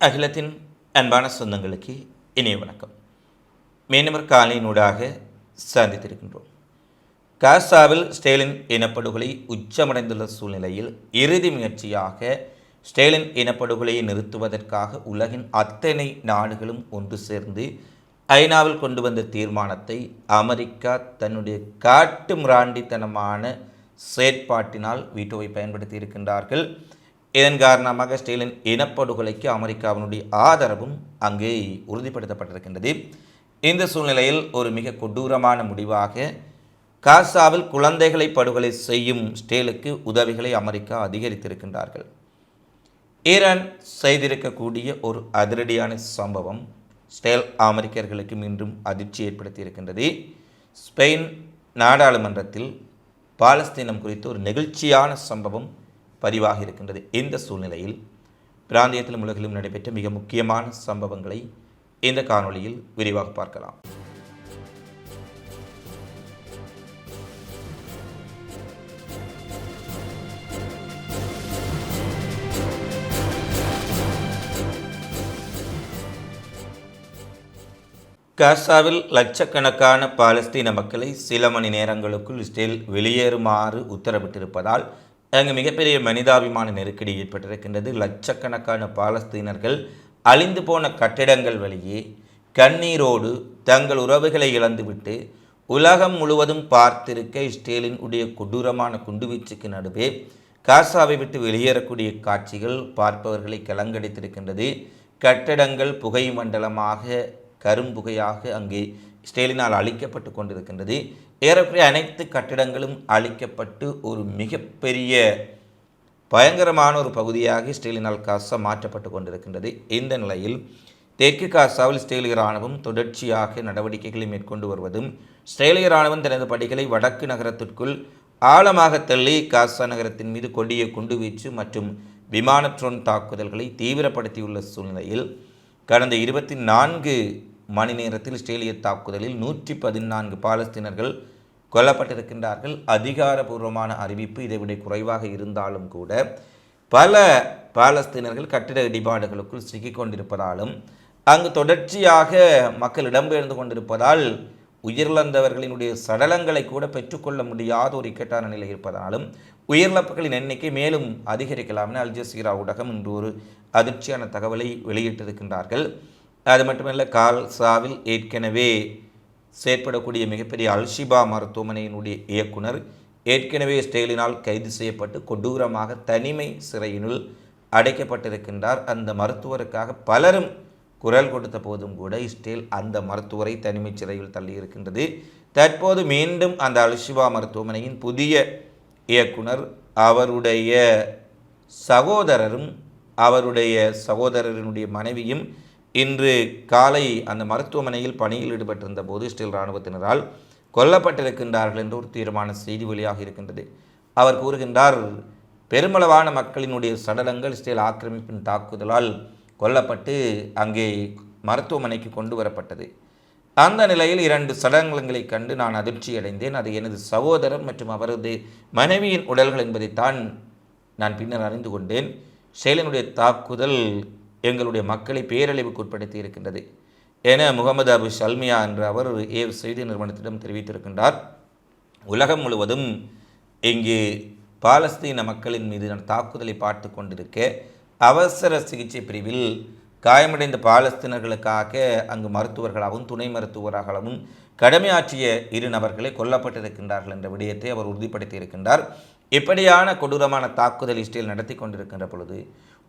அகிலத்தின் அன்பான சொந்தங்களுக்கு இனிய வணக்கம். மீனவர் காலையினூடாக சந்தித்திருக்கின்றோம். காசாவில் ஸ்டேலின் இனப்படுகொலை உச்சமடைந்துள்ள சூழ்நிலையில் இறுதி முயற்சியாக ஸ்டேலின் இனப்படுகொலையை நிறுத்துவதற்காக உலகின் அத்தனை நாடுகளும் ஒன்று சேர்ந்து ஐநாவில் கொண்டு வந்த தீர்மானத்தை அமெரிக்கா தன்னுடைய காட்டு மிராண்டித்தனமான செயற்பாட்டினால் வீட்டோவை பயன்படுத்தி இருக்கின்றார்கள் இதன் காரணமாக ஸ்டேலின் இனப்படுகொலைக்கு அமெரிக்காவினுடைய ஆதரவும் அங்கே உறுதிப்படுத்தப்பட்டிருக்கின்றது. இந்த சூழ்நிலையில் ஒரு மிக கொடூரமான முடிவாக காசாவில் குழந்தைகளை படுகொலை செய்யும் ஸ்டேலுக்கு உதவிகளை அமெரிக்கா அதிகரித்திருக்கின்றார்கள். ஈரான் செய்திருக்கக்கூடிய ஒரு அதிரடியான சம்பவம் ஸ்டேல் அமெரிக்கர்களுக்கு மீண்டும் அதிர்ச்சி ஏற்படுத்தியிருக்கின்றது. ஸ்பெயின் நாடாளுமன்றத்தில் பாலஸ்தீனம் குறித்து ஒரு நெகிழ்ச்சியான சம்பவம் பதிவாக இருக்கின்றது. இந்த சூழ்நிலையில் பிராந்தியத்திலும் உலகிலும் நடைபெற்ற மிக முக்கியமான சம்பவங்களை இந்த காணொளியில் விரிவாக பார்க்கலாம். காசாவில் லட்சக்கணக்கான பாலஸ்தீன மக்களை சில மணி நேரங்களுக்குள் இஸ்ரேல் வெளியேறுமாறு உத்தரவிட்டிருப்பதால் அங்கு மிகப்பெரிய மனிதாபிமான நெருக்கடி ஏற்பட்டிருக்கின்றது. லட்சக்கணக்கான பாலஸ்தீனர்கள் அழிந்து போன கட்டிடங்கள் வழியே கண்ணீரோடு தங்கள் உறவுகளை இழந்துவிட்டு உலகம் முழுவதும் பார்த்திருக்க இஸ்ரேலின் உடைய கொடூரமான குண்டுவீச்சுக்கு நடுவே காசாவை விட்டு வெளியேறக்கூடிய காட்சிகள் பார்ப்பவர்களை கலங்கடித்திருக்கின்றது. கட்டடங்கள் புகை மண்டலமாக கரும்புகையாக அங்கே ஸ்டேலினால் அழிக்கப்பட்டு கொண்டிருக்கின்றது. ஏறக்குறைய அனைத்து கட்டிடங்களும் அழிக்கப்பட்டு ஒரு மிகப்பெரிய பயங்கரமான ஒரு பகுதியாக ஸ்டேலினால் காசா மாற்றப்பட்டு கொண்டிருக்கின்றது. இந்த நிலையில் தெற்கு காசாவில் ஸ்டேலிய இராணுவம் தொடர்ச்சியாக நடவடிக்கைகளை மேற்கொண்டு வருவதும் ஸ்டேலிய இராணுவம் தனது படைகளை வடக்கு நகரத்திற்குள் ஆழமாக தள்ளி காசா நகரத்தின் மீது கொடிய குண்டுவீச்சு மற்றும் விமான ட்ரோன் தாக்குதல்களை தீவிரப்படுத்தியுள்ள சூழ்நிலையில் கடந்த இருபத்தி நான்கு மணி நேரத்தில் இஸ்ரேலிய தாக்குதலில் நூற்றி பதினான்கு பாலஸ்தீனர்கள் கொல்லப்பட்டிருக்கின்றார்கள். அதிகாரபூர்வமான அறிவிப்பு இதைவிட குறைவாக இருந்தாலும் கூட பல பாலஸ்தீனர்கள் கட்டிட இடிபாடுகளுக்குள் சிக்கிக் கொண்டிருப்பதாலும் அங்கு தொடர்ச்சியாக மக்கள் இடம்பெயர்ந்து கொண்டிருப்பதால் உயிரிழந்தவர்களினுடைய சடலங்களை கூட பெற்றுக்கொள்ள முடியாத ஒரு இக்கட்டான நிலை இருப்பதாலும் உயிரிழப்புகளின் எண்ணிக்கை மேலும் அதிகரிக்கலாம் என அல் ஜசீரா ஊடகம் இன்று ஒரு அதிர்ச்சியான தகவலை வெளியிட்டிருக்கின்றார்கள். அது மட்டுமல்ல கால்சாவில் ஏற்கனவே செயற்படக்கூடிய மிகப்பெரிய அல்ஷிபா மருத்துவமனையினுடைய இயக்குனர் ஏற்கனவே ஸ்டெயிலினால் கைது செய்யப்பட்டு கொடூரமாக தனிமை சிறையினுள் அடைக்கப்பட்டிருக்கின்றார். அந்த மருத்துவருக்காக பலரும் குரல் கொடுத்த போதும் கூட இஸ்ரேல் அந்த மருத்துவரை தனிமை சிறையில் தள்ளியிருக்கின்றது. தற்போது மீண்டும் அந்த அல்ஷிபா மருத்துவமனையின் புதிய இயக்குனர் அவருடைய சகோதரரும் அவருடைய சகோதரரினுடைய மனைவியும் இன்று காலை அந்த மருத்துவமனையில் பணியில் ஈடுபட்டிருந்த போது இஸ்ரேல் இராணுவத்தினரால் கொல்லப்பட்டிருக்கின்றார்கள் என்று ஒரு தீர்மான செய்தி வெளியாக இருக்கின்றது. அவர் கூறுகின்றார் பெருமளவான மக்களினுடைய சடலங்கள் இஸ்ரேல் ஆக்கிரமிப்பின் தாக்குதலால் கொல்லப்பட்டு அங்கே மருத்துவமனைக்கு கொண்டு வரப்பட்டது. அந்த நிலையில் இரண்டு சடலங்களை கண்டு நான் அதிர்ச்சி அடைந்தேன். அது எனது சகோதரர் மற்றும் அவரது மனைவியின் உடல்கள் என்பதைத்தான் நான் பின்னர் அறிந்து கொண்டேன். செயலினுடைய தாக்குதல் எங்களுடைய மக்களை பேரழிவுக்கு உட்படுத்தி இருக்கின்றது. என முகமது அபு ஷல்மியா என்ற அவர் ஏவ் செய்தி நிறுவனத்திடம் தெரிவித்திருக்கின்றார். உலகம் முழுவதும் இங்கு பாலஸ்தீன மக்களின் மீது தாக்குதலை பார்த்து கொண்டிருக்க அவசர சிகிச்சை பிரிவில் காயமடைந்த பாலஸ்தீனர்களுக்காக அங்கு மருத்துவர்களாகவும் துணை மருத்துவராகவும் கடமையாற்றிய இரு நபர்களை கொல்லப்பட்டிருக்கின்றார்கள் என்ற விடயத்தை அவர் உறுதிப்படுத்தி இருக்கின்றார் இப்படியான கொடூரமான தாக்குதல் இஸ்ரேல் நடத்தி கொண்டிருக்கின்ற பொழுது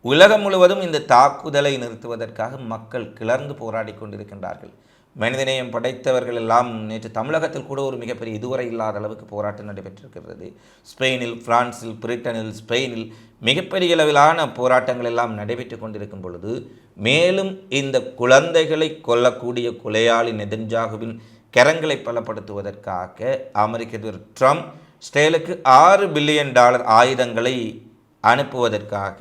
உலகம் முழுவதும் இந்த தாக்குதலை நிறுத்துவதற்காக மக்கள் கிளர்ந்து போராடி கொண்டிருக்கின்றார்கள். மனிதநேயம் படைத்தவர்கள் எல்லாம் நேற்று தமிழகத்தில் கூட ஒரு மிகப்பெரிய இதுவரை இல்லாத அளவுக்கு போராட்டம் நடைபெற்றிருக்கிறது. ஸ்பெயினில் பிரான்சில் பிரிட்டனில் ஸ்பெயினில் மிகப்பெரிய அளவிலான போராட்டங்கள் எல்லாம் நடைபெற்று கொண்டிருக்கும் பொழுது மேலும் இந்த குழந்தைகளை கொல்லக்கூடிய கொலையாளி நெதன்ஜாகுவின் கரங்களை பலப்படுத்துவதற்காக அமெரிக்க அதிபர் ட்ரம்ப் ஸ்டேலுக்கு ஆறு பில்லியன் டாலர் ஆயுதங்களை அனுப்புவதற்காக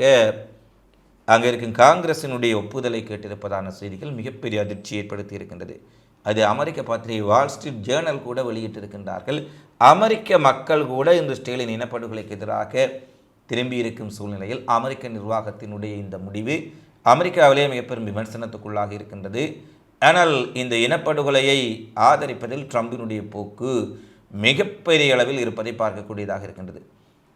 அங்கே இருக்கும் காங்கிரசினுடைய ஒப்புதலை கேட்டிருப்பதான செய்திகள் மிகப்பெரிய அதிர்ச்சி ஏற்படுத்தி இருக்கின்றது. அது அமெரிக்க பத்திரிகை வால் ஸ்ட்ரீட் ஜேர்னல் கூட வெளியிட்டிருக்கின்றார்கள். அமெரிக்க மக்கள் கூட இந்த ஸ்டேலின் இனப்படுகொலைக்கு எதிராக திரும்பி இருக்கும் சூழ்நிலையில் அமெரிக்க நிர்வாகத்தினுடைய இந்த முடிவு அமெரிக்காவிலே மிகப்பெரும் விமர்சனத்துக்குள்ளாக இருக்கின்றது. ஆனால் இந்த இனப்படுகொலையை ஆதரிப்பதில் ட்ரம்பினுடைய போக்கு மிகப்பெரிய அளவில் இருப்பதை பார்க்கக்கூடியதாக இருக்கின்றது.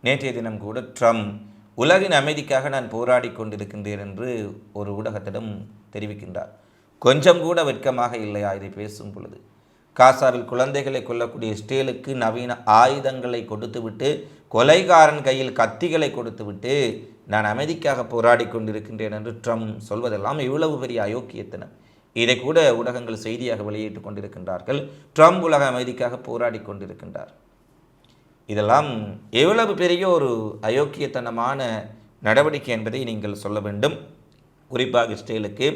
நேற்றைய தினம் கூட ட்ரம்ப் உலகின் அமைதிக்காக நான் போராடி கொண்டிருக்கின்றேன் என்று ஒரு ஊடகத்திடம் தெரிவிக்கின்றார். கொஞ்சம் கூட வெட்கமாக இல்லையா? இதை பேசும் பொழுது. காசாவில் குழந்தைகளை கொல்லக்கூடிய ஸ்டேலுக்கு நவீன ஆயுதங்களை கொடுத்துவிட்டு கொலைகாரன் கையில் கத்திகளை கொடுத்துவிட்டு நான் அமைதிக்காக போராடி கொண்டிருக்கின்றேன் என்று ட்ரம்ப் சொல்வதெல்லாம் இவ்வளவு பெரிய அயோக்கியத்தனம். இதை கூட ஊடகங்கள் செய்தியாக வெளியிட்டுக் கொண்டிருக்கின்றார்கள். ட்ரம்ப் உலக அமைதிக்காக போராடி கொண்டிருக்கின்றார். இதெல்லாம் எவ்வளவு பெரிய ஒரு அயோக்கியத்தனமான நடவடிக்கை என்பதை நீங்கள் சொல்ல வேண்டும். குறிப்பாக இஸ்ரேலுக்கு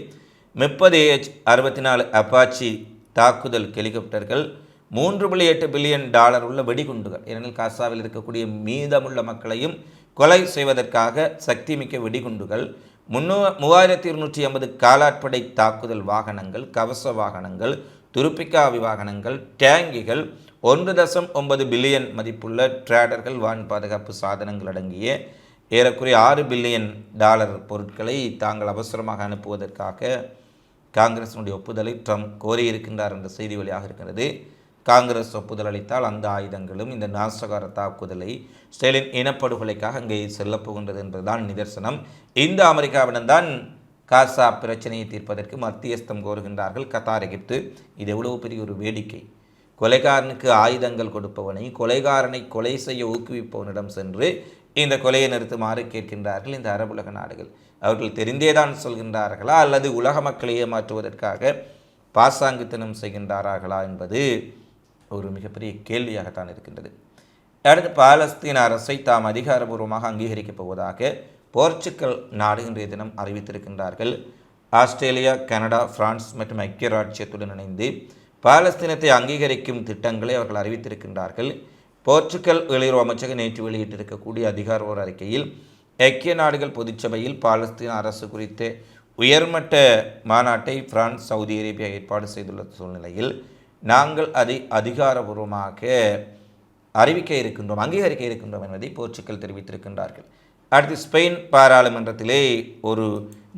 முப்பது ஏஹெச் அறுபத்தி நாலு அப்பாச்சி தாக்குதல் ஹெலிகாப்டர்கள் மூன்று புள்ளி எட்டு பில்லியன் டாலர் உள்ள வெடிகுண்டுகள் ஏனெனில் காசாவில் இருக்கக்கூடிய மீதமுள்ள மக்களையும் கொலை செய்வதற்காக சக்திமிக்க வெடிகுண்டுகள் முன்னூ மூவாயிரத்தி இருநூற்றி ஐம்பது காலாட்படை தாக்குதல் வாகனங்கள் கவச வாகனங்கள் துருப்பிக்காவி வாகனங்கள் டேங்கிகள் ஒன்று தசம் ஒன்பது பில்லியன் மதிப்புள்ள ட்ரேடர்கள் வான் பாதுகாப்பு சாதனங்கள் அடங்கிய ஏறக்குறைய ஆறு பில்லியன் டாலர் பொருட்களை தாங்கள் அவசரமாக அனுப்புவதற்காக காங்கிரசினுடைய ஒப்புதலை ட்ரம்ப் கோரியிருக்கின்றார் என்ற செய்தி வழியாக இருக்கிறது. காங்கிரஸ் ஒப்புதல் அளித்தால் அந்த ஆயுதங்களும் இந்த நாசகார தாக்குதலை ஸ்டெலின் இனப்படுகொலைக்காக அங்கே செல்லப்போகின்றது என்பதுதான் நிதர்சனம். இந்த அமெரிக்காவிடம்தான் காசா பிரச்சனையை தீர்ப்பதற்கு மத்தியஸ்தம் கோருகின்றார்கள். கத்தார் எகிப்து இது எவ்வளவு பெரிய ஒரு வேடிக்கை. கொலைகாரனுக்கு ஆயுதங்கள் கொடுப்பவனை கொலைகாரனை கொலை செய்ய ஊக்குவிப்பவனிடம் சென்று இந்த கொலையை நிறுத்துமாறு கேட்கின்றார்கள் இந்த அரபுலக நாடுகள். அவர்கள் தெரிந்தேதான் சொல்கின்றார்களா? அல்லது உலக மக்களை ஏமாற்றுவதற்காக பாசாங்குத்தனம் செய்கின்றார்களா என்பது ஒரு மிகப்பெரிய கேள்வியாகத்தான் இருக்கின்றது. அடுத்து பாலஸ்தீன அரசை தாம் அதிகாரபூர்வமாக அங்கீகரிக்கப் போவதாக போர்ச்சுக்கல் நாடு இன்றைய தினம் அறிவித்திருக்கின்றார்கள். ஆஸ்திரேலியா கனடா பிரான்ஸ் மற்றும் ஐக்கிய ராஜ்யத்துடன் இணைந்து பாலஸ்தீனத்தை அங்கீகரிக்கும் திட்டங்களை அவர்கள் அறிவித்திருக்கின்றார்கள். போர்ச்சுக்கல் வெளியுறவு அமைச்சகம் நேற்று வெளியிட்டிருக்கக்கூடிய அதிகாரபூர்வ அறிக்கையில் ஐக்கிய நாடுகள் பொதுச்சபையில் பாலஸ்தீன அரசு குறித்த உயர்மட்ட மாநாட்டை பிரான்ஸ் சவுதி அரேபியா ஏற்பாடு செய்துள்ள சூழ்நிலையில் நாங்கள் அதை அதிகாரபூர்வமாக அறிவிக்க இருக்கின்றோம் அங்கீகரிக்க இருக்கின்றோம் என்பதை போர்ச்சுக்கல் தெரிவித்திருக்கின்றார்கள். அடுத்து ஸ்பெயின் பாராளுமன்றத்திலே ஒரு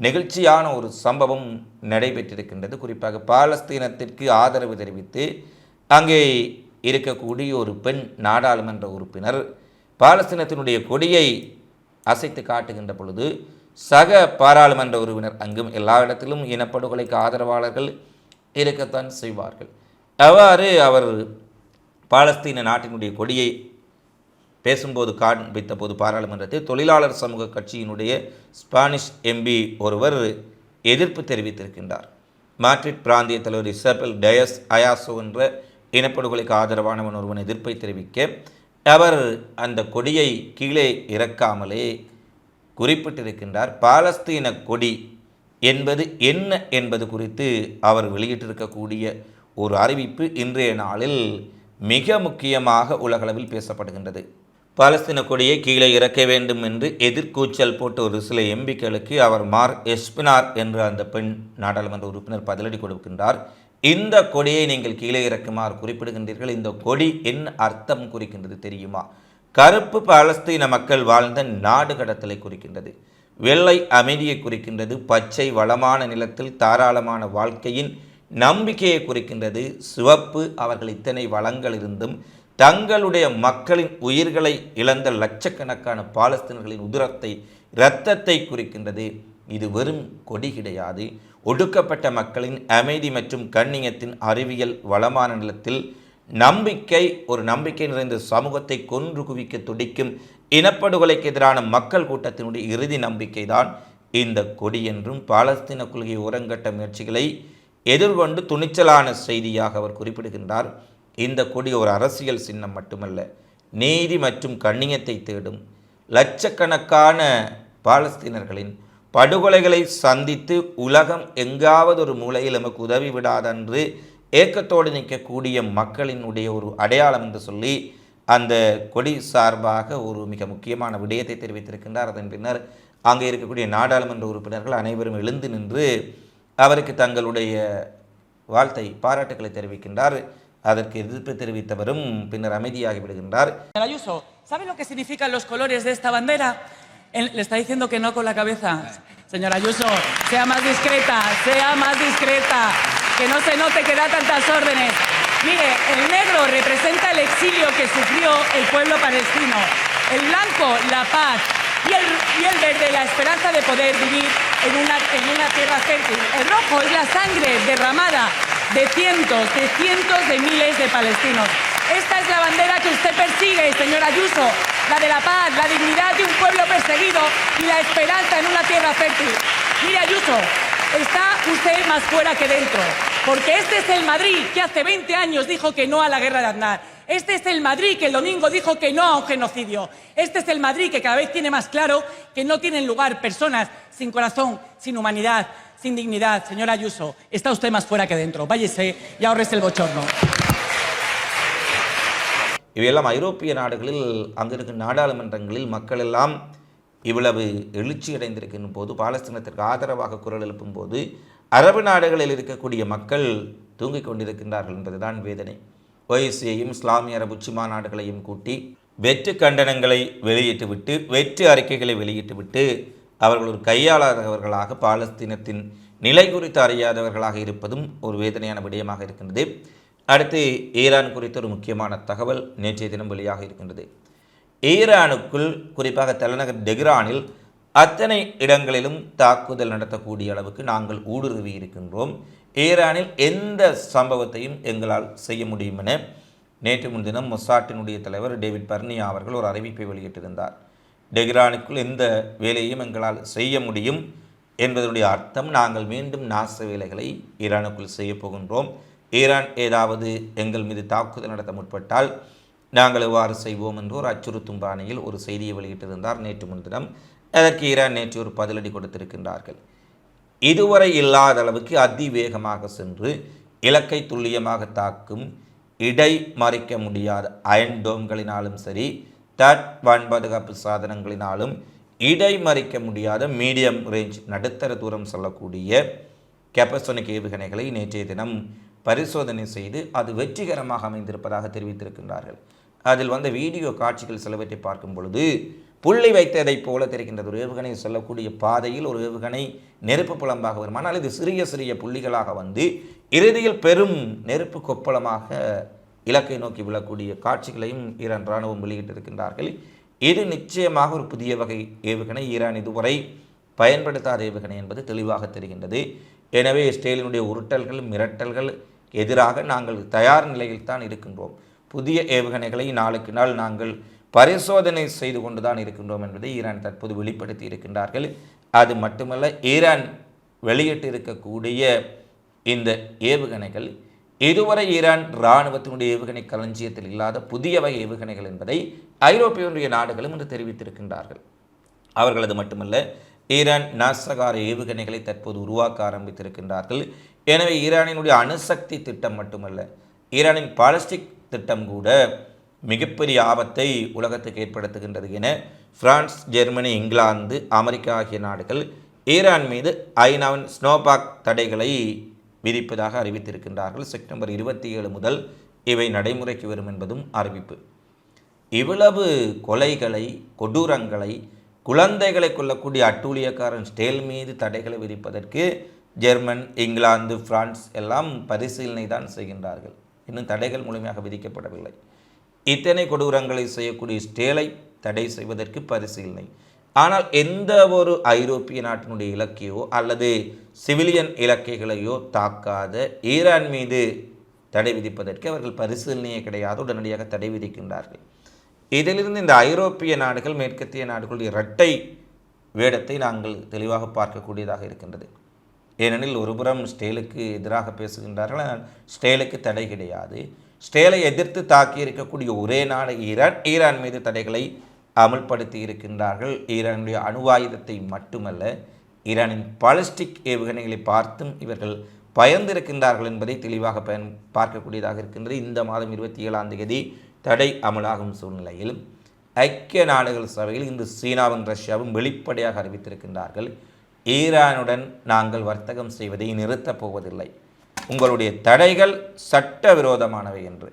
நெகிழ்ச்சியான ஒரு சம்பவம் நடைபெற்றிருக்கின்றது. குறிப்பாக பாலஸ்தீனத்திற்கு ஆதரவு தெரிவித்து அங்கே இருக்கக்கூடிய ஒரு பெண் நாடாளுமன்ற உறுப்பினர் பாலஸ்தீனத்தினுடைய கொடியை அசைத்து காட்டுகின்ற பொழுது சக பாராளுமன்ற உறுப்பினர் அங்கும் எல்லா இடத்திலும் இனப்படுகொலைக்கு ஆதரவாளர்கள் இருக்கத்தான் செய்வார்கள். அவ்வாறு அவர் பாலஸ்தீன நாட்டினுடைய கொடியை பேசும்போது காண்பித்த போது பாராளுமன்றத்தில் தொழிலாளர் சமூக கட்சியினுடைய ஸ்பானிஷ் எம்பி ஒருவர் எதிர்ப்பு தெரிவித்திருக்கின்றார். மாட்ரிட் பிராந்திய தலைவர் இசபெல் டயஸ் அயாசோ என்ற இனப்படுகொலைக்கு ஆதரவானவன் ஒருவன் எதிர்ப்பை தெரிவிக்க அவர் அந்த கொடியை கீழே இறக்காமலே குறிப்பிட்டிருக்கின்றார். பாலஸ்தீன கொடி என்பது என்ன என்பது குறித்து அவர் வெளியிட்டிருக்கக்கூடிய ஒரு அறிவிப்பு இன்றைய நாளில் மிக முக்கியமாக உலகளவில் பேசப்படுகின்றது. பாலஸ்தீன கொடியை கீழே இறக்க வேண்டும் என்று எதிர்கூச்சல் போட்ட ஒரு சில எம்பிக்களுக்கு அவர் மார் எஸ்பினார் என்ற அந்த பெண் நாடாளுமன்ற உறுப்பினர் பதிலடி கொடுக்கின்றார். இந்த கொடியை நீங்கள் கீழே இறக்குமாறு குறிப்பிடுகின்றீர்கள். இந்த கொடி என்ன அர்த்தம் குறிக்கின்றது தெரியுமா? கருப்பு பாலஸ்தீன மக்கள் வாழ்ந்த நாடு கடத்தலை குறிக்கின்றது. வெள்ளை அமைதியை குறிக்கின்றது. பச்சை வளமான நிலத்தில் தாராளமான வாழ்க்கையின் நம்பிக்கையை குறிக்கின்றது. சிவப்பு அவர்கள் இத்தனை வளங்கள் இருந்தும் தங்களுடைய மக்களின் உயிர்களை இழந்த லட்சக்கணக்கான பாலஸ்தீனர்களின் உதிரத்தை இரத்தத்தை குறிக்கின்றது. இது வெறும் கொடி கிடையாது. ஒடுக்கப்பட்ட மக்களின் அமைதி மற்றும் கண்ணியத்தின் அறிவியல் வளமான நிலத்தில் நம்பிக்கை ஒரு நம்பிக்கை நிறைந்த சமூகத்தை கொன்று குவிக்க துடிக்கும் இனப்படுகொலைக்கு எதிரான மக்கள் கூட்டத்தினுடைய இறுதி நம்பிக்கை தான் இந்த கொடி என்றும் பாலஸ்தீன கொள்கை உரங்கட்ட முயற்சிகளை எதிர்கொண்டு துணிச்சலான செய்தியாக அவர் குறிப்பிடுகின்றார். இந்த கொடி ஒரு அரசியல் சின்னம் மட்டுமல்ல நீதி மற்றும் கண்ணியத்தை தேடும் லட்சக்கணக்கான பாலஸ்தீனர்களின் படுகொலைகளை சந்தித்து உலகம் எங்காவது ஒரு மூலையில் நமக்கு உதவி விடாதென்று ஏக்கத்தோடு நிற்கக்கூடிய மக்களினுடைய ஒரு அடையாளம் என்று சொல்லி அந்த கொடி சார்பாக ஒரு மிக முக்கியமான விடயத்தை தெரிவித்திருக்கின்றார். அதன் பின்னர் அங்கே இருக்கக்கூடிய நாடாளுமன்ற உறுப்பினர்கள் அனைவரும் எழுந்து நின்று அவருக்கு தங்களுடைய வாழ்த்தை பாராட்டுக்களை தெரிவிக்கின்றார். அதற்கு எதிர்ப்பு தெரிவித்தவரும் பின்னர் அமைதியாகி விடுகின்றார் Ayuso, ¿sabe lo que significan los colores de esta bandera? Él le está diciendo que no con la cabeza. Señora Ayuso, sea más discreta, sea más discreta, que no se note que da tantas órdenes. Mire, el negro representa el exilio que sufrió el pueblo palestino, el blanco la paz y el, y el verde la esperanza de poder vivir en una, en una tierra fértil. El rojo es la sangre derramada de cientos, de cientos de miles de palestinos. Esta es la bandera que usted persigue, señora Ayuso, la de la paz, la dignidad de un pueblo perseguido y la esperanza en una tierra fértil. Mire, Ayuso, está usted más fuera que dentro, porque este es el Madrid que hace 20 años dijo que no a la guerra de Aznar. Este es el Madrid que el domingo dijo que no a un genocidio. Este es el Madrid que cada vez tiene más claro que no tienen lugar personas sin corazón, sin humanidad, sin dignidad. Señora Ayuso, está usted más fuera que dentro. Váyese y ahorres el bochorno. இவையெல்லாம் ஐரோப்பிய நாடுகளில் அங்கிருக்கும் நாடாளுமன்றங்களில் மக்கள் எல்லாம் இவ்வளவு எழுச்சி அடைந்திருக்கின்ற போது பாலஸ்தீனத்திற்கு ஆதரவாக குரல் எழுப்பும் போது அரபு நாடுகளில் இருக்கக்கூடிய மக்கள் தூங்கிக் கொண்டிருக்கின்றார்கள் என்பதுதான் வேதனை ஒய்சியையும் இஸ்லாமிய அரபு உச்சி மாநாடுகளையும் கூட்டி வெற்று கண்டனங்களை வெளியிட்டுவிட்டு வெற்று அறிக்கைகளை வெளியிட்டுவிட்டு அவர்கள் ஒரு கையாளாதவர்களாக பாலஸ்தீனத்தின் நிலை குறித்து அறியாதவர்களாக இருப்பதும் ஒரு வேதனையான விடயமாக இருக்கின்றது. அடுத்து ஈரான் குறித்த ஒரு முக்கியமான தகவல் நேற்றைய தினம் வெளியாக இருக்கின்றது. ஈரானுக்குள் குறிப்பாக தலைநகர் டெஹ்ரானில் அத்தனை இடங்களிலும் தாக்குதல் நடத்தக்கூடிய அளவுக்கு நாங்கள் ஊடுருவி இருக்கின்றோம். ஈரானில் எந்த சம்பவத்தையும் எங்களால் செய்ய முடியும் என நேற்று முன்தினம் மொசாட்டினுடைய தலைவர் டேவிட் பர்னியா அவர்கள் ஒரு அறிவிப்பை வெளியிட்டிருந்தார். டெஹ்ரானுக்குள் எந்த வேலையும் எங்களால் செய்ய முடியும் என்பதனுடைய அர்த்தம் நாங்கள் மீண்டும் நாச வேலைகளை ஈரானுக்குள் செய்ய போகின்றோம். ஈரான் ஏதாவது எங்கள் மீது தாக்குதல் நடத்த முற்பட்டால் நாங்கள் எவ்வாறு செய்வோம் என்று ஒரு அச்சுறுத்தும் பாணியில் ஒரு செய்தியை வெளியிட்டிருந்தார் நேற்று முன்தினம். அதற்கு ஈரான் நேற்று ஒரு பதிலடி கொடுத்திருக்கின்றார்கள். இதுவரை இல்லாத அளவுக்கு அதிவேகமாக சென்று இலக்கை துல்லியமாக தாக்கும் இடை மறைக்க முடியாத அயன் டோம்களினாலும் சரி தட் வான் பாதுகாப்பு சாதனங்களினாலும் இடை மறைக்க முடியாத மீடியம் ரேஞ்ச் நடுத்தர தூரம் செல்லக்கூடிய கெப்பசோனிக் ஏவுகணைகளை நேற்றைய தினம் பரிசோதனை செய்து அது வெற்றிகரமாக அமைந்திருப்பதாக தெரிவித்திருக்கின்றார்கள். அதில் வந்த வீடியோ காட்சிகள் சிலவற்றை பார்க்கும் பொழுது புள்ளி வைத்ததைப் போல தெரிகின்றது. ஒரு ஏவுகணை செல்லக்கூடிய பாதையில் ஒரு ஏவுகணை நெருப்பு புலம்பாக வரும். ஆனால் இது சிறிய சிறிய புள்ளிகளாக வந்து இறுதியில் பெரும் நெருப்பு கொப்பளமாக இலக்கை நோக்கி விழக்கூடிய காட்சிகளையும் ஈரான் இராணுவம் வெளியிட்டிருக்கின்றார்கள். இது நிச்சயமாக ஒரு புதிய வகை ஏவுகணை. ஈரான் இதுவரை பயன்படுத்தாத ஏவுகணை என்பது தெளிவாக தெரிகின்றது. எனவே இஸ்ரேலினுடைய உருட்டல்கள் மிரட்டல்கள் எதிராக நாங்கள் தயார் நிலையில் தான் இருக்கின்றோம். புதிய ஏவுகணைகளை நாளுக்கு நாள் நாங்கள் பரிசோதனை செய்து கொண்டு தான் இருக்கின்றோம் என்பதை ஈரான் தற்போது வெளிப்படுத்தி இருக்கின்றார்கள். அது மட்டுமல்ல ஈரான் வெளியிட்டு இருக்கக்கூடிய இந்த ஏவுகணைகள் இதுவரை ஈரான் இராணுவத்தினுடைய ஏவுகணை களஞ்சியத்தில் இல்லாத புதிய வகை ஏவுகணைகள் என்பதை ஐரோப்பிய ஒன்றிய நாடுகளும் இன்று தெரிவித்திருக்கின்றார்கள். அவர்களது மட்டுமல்ல ஈரான் நாசகார ஏவுகணைகளை தற்போது உருவாக்க ஆரம்பித்திருக்கின்றார்கள். எனவே ஈரானினுடைய அணுசக்தி திட்டம் மட்டுமல்ல ஈரானின் பாலிஸ்டிக் திட்டம் கூட மிகப்பெரிய ஆபத்தை உலகத்துக்கு ஏற்படுத்துகின்றது என பிரான்ஸ் ஜெர்மனி இங்கிலாந்து அமெரிக்கா ஆகிய நாடுகள் ஈரான் மீது ஐநாவின் ஸ்னோபாக் தடைகளை விதிப்பதாக அறிவித்திருக்கின்றார்கள். செப்டம்பர் இருபத்தி ஏழு முதல் இவை நடைமுறைக்கு வரும் என்பதும் அறிவிப்பு. இவ்வளவு கொலைகளை கொடூரங்களை குழந்தைகளை கொல்லக்கூடிய அட்டூழியக்காரன் ஸ்டேல் மீது தடைகளை விதிப்பதற்கு ஜெர்மன் இங்கிலாந்து பிரான்ஸ் எல்லாம் பரிசீலனை தான் செய்கின்றார்கள். இன்னும் தடைகள் முழுமையாக விதிக்கப்படவில்லை. இத்தனை கொடூரங்களை செய்யக்கூடிய ஸ்டேலை தடை செய்வதற்கு பரிசீலனை ஆனால் எந்த ஒரு ஐரோப்பிய நாட்டினுடைய இலக்கையோ அல்லது சிவிலியன் இலக்கைகளையோ தாக்காத ஈரான் மீது தடை விதிப்பதற்கு அவர்கள் பரிசீலனையே கிடையாது. உடனடியாக தடை விதிக்கின்றார்கள். இதிலிருந்து இந்த ஐரோப்பிய நாடுகள் மேற்கத்திய நாடுகளுடைய இரட்டை வேடத்தை நாங்கள் தெளிவாக பார்க்கக்கூடியதாக இருக்கின்றது. ஏனெனில் ஒருபுறம் ஸ்டேலுக்கு எதிராக பேசுகின்றார்கள். ஸ்டேலுக்கு தடை கிடையாது. ஸ்டேலை எதிர்த்து தாக்கி இருக்கக்கூடிய ஒரே நாடு ஈரான். ஈரான் மீது தடைகளை அமல்படுத்தி இருக்கின்றார்கள். ஈரானுடைய அணுவாயுதத்தை மட்டுமல்ல ஈரானின் பாலிஸ்டிக் ஏவுகணைகளை பார்த்தும் இவர்கள் பயந்திருக்கின்றார்கள் என்பதை தெளிவாக பயன் பார்க்கக்கூடியதாக இருக்கின்றது. இந்த மாதம் இருபத்தி ஏழாம் தேதி தடை அமலாகும் சூழ்நிலையில் ஐக்கிய நாடுகள் சபையில் இன்று சீனாவும் ரஷ்யாவும் வெளிப்படையாக அறிவித்திருக்கின்றார்கள். ஈரானுடன் நாங்கள் வர்த்தகம் செய்வதை நிறுத்தப் போவதில்லை. உங்களுடைய தடைகள் சட்டவிரோதமானவை என்று.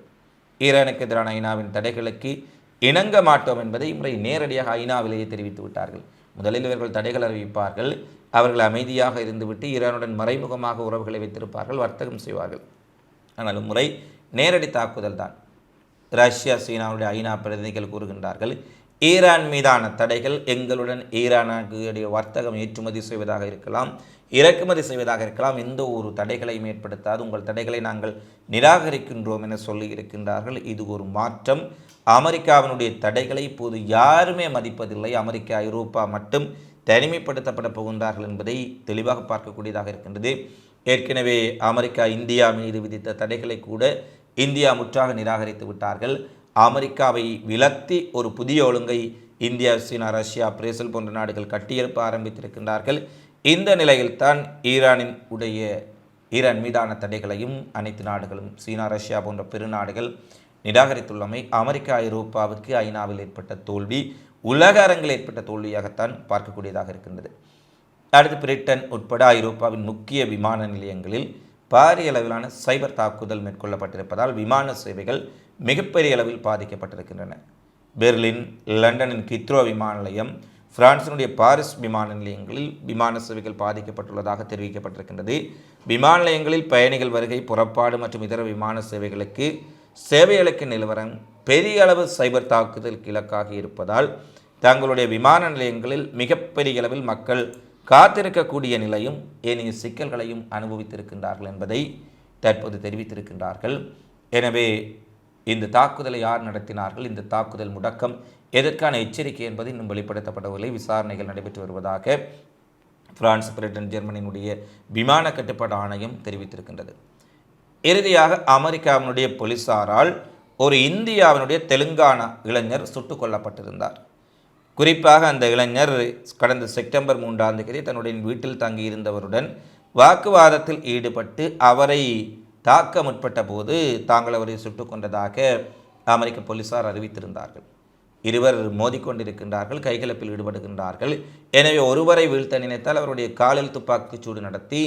ஈரானுக்கு எதிரான ஐநாவின் தடைகளுக்கு இணங்க மாட்டோம் என்பதை இம்முறை நேரடியாக ஐநாவிலேயே தெரிவித்து விட்டார்கள். முதலில் இவர்கள் தடைகள் அறிவிப்பார்கள். அவர்கள் அமைதியாக இருந்துவிட்டு ஈரானுடன் மறைமுகமாக உறவுகளை வைத்திருப்பார்கள் வர்த்தகம் செய்வார்கள். ஆனால் முறை நேரடி தாக்குதல் தான். ரஷ்யா சீனாவுடைய ஐநா பிரதிநிதிகள் கூறுகின்றார்கள் ஈரான் மீதான தடைகள் எங்களுடன் ஈரானுடைய வர்த்தகம் ஏற்றுமதி செய்வதாக இருக்கலாம் இறக்குமதி செய்வதாக இருக்கலாம். எந்த ஒரு தடைகளையும் ஏற்படுத்தாது. உங்கள் தடைகளை நாங்கள் நிராகரிக்கின்றோம் என சொல்லி இருக்கின்றார்கள். இது ஒரு மாற்றம். அமெரிக்காவினுடைய தடைகளை இப்போது யாருமே மதிப்பதில்லை. அமெரிக்கா ஐரோப்பா மட்டும் தனிமைப்படுத்தப்பட போகின்றார்கள் என்பதை தெளிவாக பார்க்கக்கூடியதாக இருக்கின்றது. ஏற்கனவே அமெரிக்கா இந்தியா மீது விதித்த தடைகளை கூட இந்தியா முற்றாக நிராகரித்து விட்டார்கள். அமெரிக்காவை விலத்தி ஒரு புதிய ஒழுங்கை இந்தியா சீனா ரஷ்யா பிரேசில் போன்ற நாடுகள் கட்டியெழுப்ப ஆரம்பித்திருக்கின்றார்கள். இந்த நிலையில்தான் ஈரானின் உடைய ஈரான் மீதான தடைகளையும் அனைத்து நாடுகளும் சீனா ரஷ்யா போன்ற பெருநாடுகள் நிராகரித்துள்ளமை அமெரிக்கா ஐரோப்பாவுக்கு ஐநாவில் ஏற்பட்ட தோல்வி உலக அரங்கில் ஏற்பட்ட தோல்வியாகத்தான் பார்க்கக்கூடியதாக இருக்கின்றது. அடுத்து பிரிட்டன் உட்பட ஐரோப்பாவின் முக்கிய விமான நிலையங்களில் பாரிய அளவிலான சைபர் தாக்குதல் மேற்கொள்ளப்பட்டிருப்பதால் விமான சேவைகள் மிகப்பெரிய அளவில் பாதிக்கப்பட்டிருக்கின்றன. பெர்லின் லண்டனின் கித்ரோ விமான நிலையம் பிரான்சினுடைய பாரிஸ் விமான நிலையங்களில் விமான சேவைகள் பாதிக்கப்பட்டுள்ளதாக தெரிவிக்கப்பட்டிருக்கின்றது. விமான நிலையங்களில் பயணிகள் வருகை புறப்பாடு மற்றும் இதர விமான சேவைகளுக்கு சேவைகளுக்கு நிலவரம் பெரிய அளவு சைபர் தாக்குதலுக்கு இலக்காகி இருப்பதால் தங்களுடைய விமான நிலையங்களில் மிகப்பெரிய அளவில் மக்கள் காத்திருக்கக்கூடிய நிலையும் ஏனைய சிக்கல்களையும் அனுபவித்திருக்கின்றார்கள் என்பதை தற்போது தெரிவித்திருக்கின்றார்கள். எனவே இந்த தாக்குதலை யார் நடத்தினார்கள்? இந்த தாக்குதல் முடக்கம் எதற்கான எச்சரிக்கை என்பது இன்னும் வெளிப்படுத்தப்படவில்லை விசாரணைகள் நடைபெற்று வருவதாக பிரான்ஸ் பிரிட்டன் ஜெர்மனியினுடைய விமான கட்டுப்பாடு ஆணையம் தெரிவித்திருக்கின்றது. இறுதியாக அமெரிக்காவினுடைய போலீசாரால் ஒரு இந்தியாவினுடைய தெலுங்கானா இளைஞர் சுட்டுக் கொல்லப்பட்டிருந்தார். குறிப்பாக அந்த இளைஞர் கடந்த செப்டம்பர் மூன்றாம் தேதி தன்னுடைய வீட்டில் தங்கியிருந்தவருடன் வாக்குவாதத்தில் ஈடுபட்டு அவரை தாக்க முற்பட்ட போது தாங்கள் அவரை சுட்டுக் கொண்டதாக அமெரிக்க போலீசார் அறிவித்திருந்தார்கள். இருவர் மோதிக்கொண்டிருக்கின்றார்கள் கைகலப்பில் ஈடுபடுகின்றார்கள். எனவே ஒருவரை வீழ்த்த நினைத்தால் அவருடைய காலில் துப்பாக்கிச் சூடு நடத்தி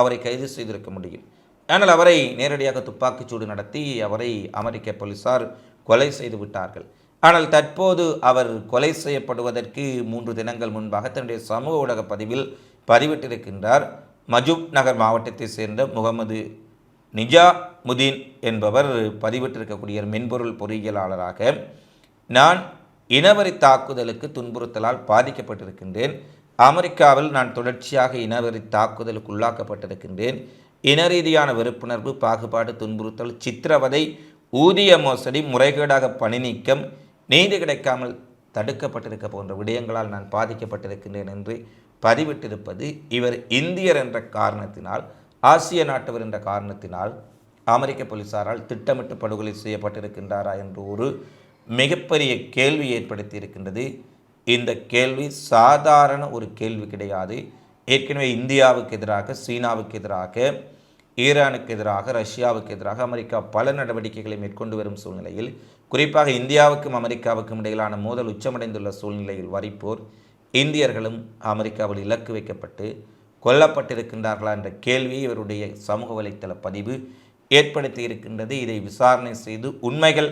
அவரை கைது செய்திருக்க முடியும். ஆனால் அவரை நேரடியாக துப்பாக்கிச் சூடு நடத்தி அவரை அமெரிக்க போலீசார் கொலை செய்து விட்டார்கள். ஆனால் தற்போது அவர் கொலை செய்யப்படுவதற்கு மூன்று தினங்கள் முன்பாக தன்னுடைய சமூக ஊடக பதிவில் பதிவிட்டிருக்கின்றார். மஜூப் நகர் மாவட்டத்தைச் சேர்ந்த முகமது நிஜாமுதீன் என்பவர் பதிவிட்டிருக்கக்கூடிய மென்பொருள் பொறியியலாளராக நான் இனவரி தாக்குதலுக்கு துன்புறுத்தலால் பாதிக்கப்பட்டிருக்கின்றேன். அமெரிக்காவில் நான் தொடர்ச்சியாக இனவரி தாக்குதலுக்கு உள்ளாக்கப்பட்டிருக்கின்றேன். இன ரீதியான வெறுப்புணர்வு பாகுபாடு துன்புறுத்தல் சித்திரவதை ஊதிய மோசடி முறைகேடாக பணி நீக்கம் நீதி கிடைக்காமல் தடுக்கப்பட்டிருக்க போன்ற விடயங்களால் நான் பாதிக்கப்பட்டிருக்கின்றேன் என்று பதிவிட்டிருப்பது இவர் இந்தியர் என்ற காரணத்தினால் ஆசிய நாட்டவர் என்ற காரணத்தினால் அமெரிக்க போலீசாரால் திட்டமிட்டு படுகொலை செய்யப்பட்டிருக்கின்றாரா என்று ஒரு மிகப்பெரிய கேள்வி ஏற்படுத்தி இருக்கின்றது இந்த கேள்வி சாதாரண ஒரு கேள்வி கிடையாது. ஏற்கனவே இந்தியாவுக்கு எதிராக சீனாவுக்கு எதிராக ஈரானுக்கு எதிராக ரஷ்யாவுக்கு எதிராக அமெரிக்கா பல நடவடிக்கைகளை மேற்கொண்டு வரும் சூழ்நிலையில் குறிப்பாக இந்தியாவுக்கும் அமெரிக்காவுக்கும் இடையிலான மோதல் உச்சமடைந்துள்ள சூழ்நிலையில் வரிப்போர் இந்தியர்களும் அமெரிக்காவில் இலக்கு வைக்கப்பட்டு கொல்லப்பட்டிருக்கின்றார்களா என்ற கேள்வியை இவருடைய சமூக வலைத்தள பதிவு ஏற்படுத்தி இருக்கின்றது இதை விசாரணை செய்து உண்மைகள்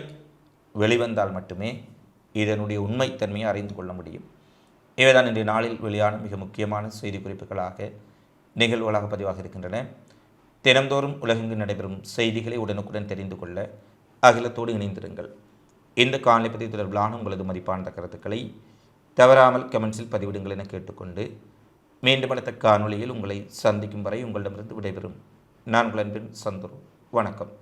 வெளிவந்தால் மட்டுமே இதனுடைய உண்மைத்தன்மையை அறிந்து கொள்ள முடியும். இவைதான் இன்றைய நாளில் வெளியான மிக முக்கியமான செய்தி குறிப்புகளாக நிகழ்வுகளாக பதிவாக இருக்கின்றன. தினந்தோறும் உலகெங்கு நடைபெறும் செய்திகளை உடனுக்குடன் தெரிந்து கொள்ள அகிலத்தோடு இணைந்திருங்கள். இந்த காணொலி பதிவு தொடர்பிலான உங்களது மதிப்பான கருத்துக்களை தவறாமல் கமெண்ட்ஸில் பதிவிடுங்கள் என கேட்டுக்கொண்டு மீண்டும் அடுத்த காணொளியில் உங்களை சந்திக்கும் வரை உங்களிடமிருந்து விடைபெறும். நான் உங்கள் அன்பின் சந்துரு. வணக்கம்.